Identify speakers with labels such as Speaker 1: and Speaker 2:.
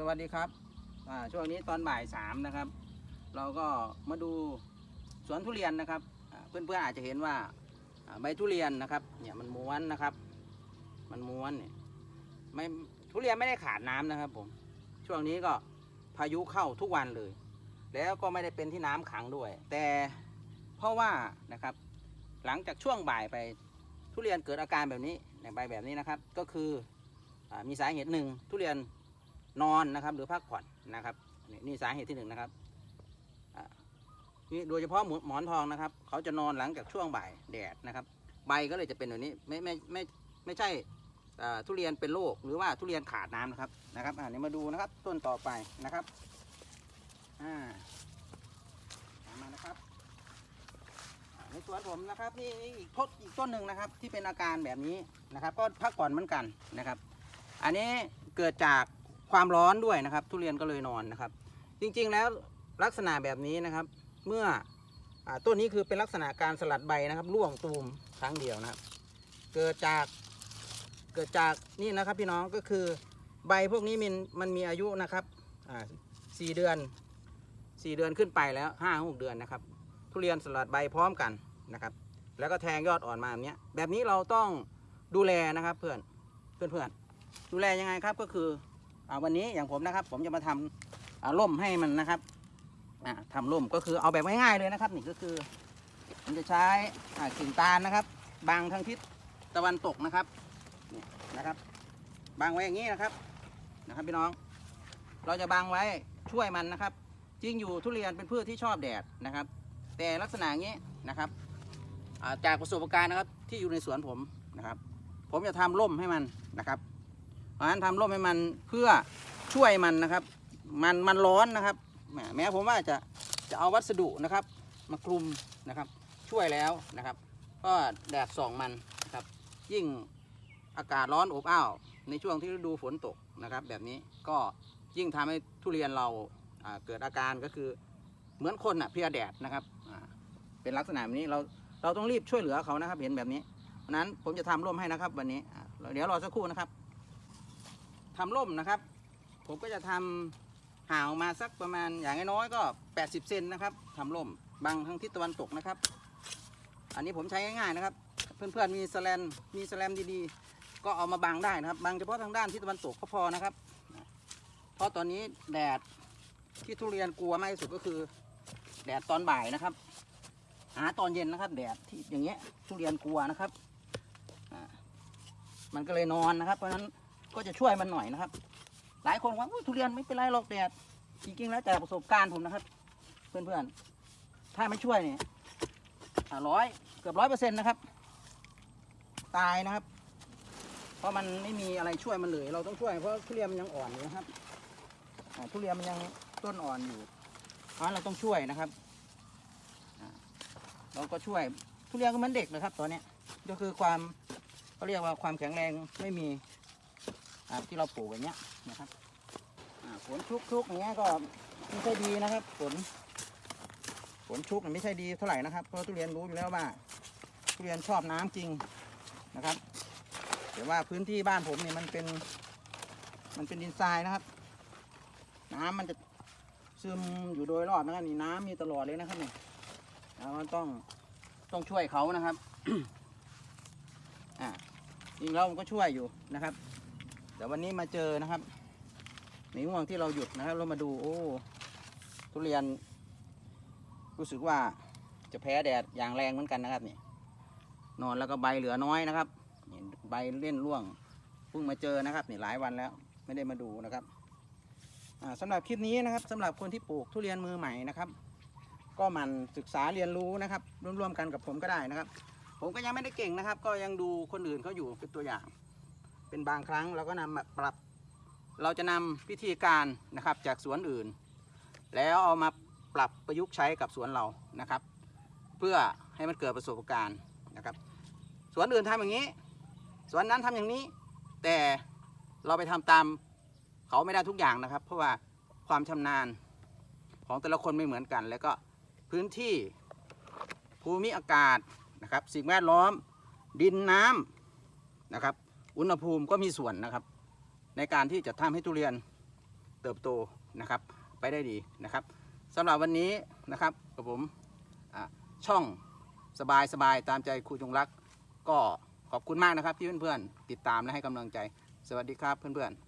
Speaker 1: สวัสดีครับช่วงนี้ตอนบ่ายสามนะครับ เราก็มาดูสวนทุเรียนนะครับอ่าเพื่อนๆอาจจะเห็นว่าใบทุเรียนนะครับเนี่ยมันม้วนนะครับ มันม้วนเนี่ยไม่ทุเรียนไม่ได้ขาดน้ำนะครับผมช่วงนี้ก็พายุเข้าทุกวันเลย แล้วก็ไม่ได้เป็นที่น้ำขังด้วย แต่เพราะว่านะครับ หลังจากช่วงบ่ายไปทุเรียนเกิดอาการแบบนี้ในใบแบบนี้นะครับ ก็คืออมีสาเหตุหนึ่งทุเรียน นอนนะครับ หรือพักผ่อนนะครับนี่สาเหตุที่หนึ่งนะครับนี่โดยเฉพาะหมหมอนทองนะครับ เขาจะนอนหลังจากช่วงบ่ายแดดนะครับ ใบก็เลยจะเป็นแบบนี้ไม่ไม่ไม่ไม่ใช่ทุเรียนเป็นโรคหรือว่าทุเรียนขาดน้ำนะครับนะครับอ่านี่มาดูนะครับต้นต่อไปนะครับอ่าตามมานะครับในสวนผมนะครับนี่อีกทดอีกต้นหนึ่งนะครับ ที่เป็นอาการแบบนี้นะครับ ก็พักผ่อนเหมือนกันนะครับ อันนี้เกิดจาก ความร้อนด้วยนะครับ ทุเรียนก็เลยนอนนะครับ จริงๆแล้วลักษณะแบบนี้นะครับ เมื่ออต้นนี้คือเป็นลักษณะการสลัดใบนะครับร่วงตูมครั้งเดียวนะครับ เกิดจากเกิดจากนี่นะครับพี่น้องก็คือใบพวกนี้มันมันมีอายุนะครับสี่เดือนสี่เดือนขึ้นไปแล้วห้าหกเดือนนะครับ ทุเรียนสลัดใบพร้อมกันนะครับ แล้วก็แทงยอดอ่อนมาแบบนี้แบบนี้เราต้องดูแลนะครับเพื่อนเพื่อนเพื่อนดูแลยังไงครับก็คือ วันนี้อย่างผมนะครับ ผมจะมาทำอ่าร่มให้มันนะครับอ่าทำร่มก็คือเอาแบบง่ายๆเลยนะครับ นี่ก็คือผมจะใช้กิ่งตาลนะครับบังทางทิศตะวันตกนะครับนะครับบังไว้อย่างนี้นะครับนะครับพี่น้อง เราจะบังไว้ช่วยมันนะครับ จริงอยู่ทุเรียนเป็นพืชที่ชอบแดดนะครับ แต่ลักษณะอย่างนี้นะครับจากประสบการณ์นะครับที่อยู่ในสวนผมนะครับ ผมจะทำร่มให้มันนะครับ เพราะฉะนั้นทำร่มให้มันเพื่อช่วยมันนะครับ มันมันร้อนนะครับแหมแม้ผมว่าจะจะเอาวัสดุนะครับ มาคลุมนะครับ ช่วยแล้วนะครับ ก็แดดส่องมันนะครับ ยิ่งอากาศร้อนอบอ้าวในช่วงที่ฤดูฝนตกนะครับ แบบนี้ก็ยิ่งทำให้ทุเรียนเราเกิดอาการก็คือเหมือนคนอะเพียแดดนะครับเป็นลักษณะแบบนี้เราเราต้องรีบช่วยเหลือเขานะครับ เห็นแบบนี้เพราะนั้นผมจะทำร่มให้นะครับ วันนี้เดี๋ยวรอสักครู่นะครับ ทำร่มนะครับ ผมก็จะทำห่างออกมาสักประมาณอย่างน้อยก็ 80 เซนนะครับทำร่มบังทางทิศตะวันตกนะครับ อันนี้ผมใช้ง่ายๆนะครับ เพื่อนๆมีสแลนมีสแลมดีๆ ก็เอามาบังได้นะครับบังเฉพาะทางด้านทิศตะวันตกก็พอนะครับ เพราะตอนนี้แดดที่ทุเรียนกลัวมากที่สุดก็คือ แดดตอนบ่ายนะครับ หาตอนเย็นนะครับ แดดที่อย่างเงี้ยทุเรียนกลัวนะครับมันก็เลยนอนนะครับ เพราะฉะนั้น ก็จะช่วยมันหน่อยนะครับ หลายคนว่าทุเรียนไม่เป็นไรหรอกแดดจริงๆแล้วจากประสบการณ์ผมนะครับ เพื่อนๆ ถ้าไม่ช่วยเนี่ยร้อยเกือบร้อยเปอร์เซ็นต์นะครับ ตายนะครับ เพราะมันไม่มีอะไรช่วยมันเลย เราต้องช่วยเพราะทุเรียนมันยังอ่อนอยู่นะครับทุเรียนมันยังต้นอ่อนอยู่ เพราะเราต้องช่วยนะครับเราก็ช่วยทุเรียนก็เหมือนเด็กนะครับตัวเนี้ก็คือความเขาเรียกว่าความแข็งแรงไม่มี ที่เราปลูกอย่างเงี้ยนะครับฝนชุกชุกๆอย่างเงี้ยก็ไม่ใช่ดีนะครับฝนฝนชุกไม่ใช่ดีเท่าไหร่นะครับเพราะทุเรียนรู้อยู่แล้วว่า ทุเรียนชอบน้ำจริงนะครับแต่ว่าพื้นที่บ้านผมเนี่ยมันเป็น มันเป็นดินทรายนะครับ น้ำมันจะซึมอยู่โดยรอบนะครับนี่น้ำมีตลอดเลยนะครับนี่เราก็ต้องต้องช่วยเขานะครับอ่าจริงแล้วมันก็ช่วยอยู่นะครับ แต่วันนี้มาเจอนะครับในห่วงที่เราหยุดนะครับ เรามาดูโอ้ทุเรียน รู้สึกว่าจะแพ้แดดอย่างแรงเหมือนกันนะครับนี่นอนแล้วก็ใบเหลือน้อยนะครับใบเล่นร่วงเพิ่งมาเจอนะครับนี่หลายวันแล้วไม่ได้มาดูนะครับอ่าสำหรับคลิปนี้นะครับสำหรับคนที่ปลูกทุเรียนมือใหม่นะครับ ก็มันศึกษาเรียนรู้นะครับร่วมๆกันกับผมก็ได้นะครับ ผมก็ยังไม่ได้เก่งนะครับ ก็ยังดูคนอื่นเขาอยู่เป็นตัวอย่าง เป็นบางครั้งเราก็นำมาปรับ เราจะนำวิธีการนะครับจากสวนอื่น แล้วเอามาปรับประยุกต์ใช้กับสวนเรานะครับ เพื่อให้มันเกิดประสบการณ์นะครับ สวนอื่นทำอย่างนี้ สวนนั้นทำอย่างนี้ แต่เราไปทำตามเขาไม่ได้ทุกอย่างนะครับ เพราะว่าความชำนาญของแต่ละคนไม่เหมือนกัน แล้วก็พื้นที่ภูมิอากาศนะครับ สิ่งแวดล้อมดินน้ำนะครับ อุณหภูมิก็มีส่วนนะครับ ในการที่จะทำให้ทุเรียนเติบโตนะครับ ไปได้ดีนะครับสำหรับวันนี้นะครับกับผมช่องสบายสบายตามใจครูจงรัก ก็ขอบคุณมากนะครับที่เพื่อนๆติดตามและให้กำลังใจ สวัสดีครับเพื่อนๆ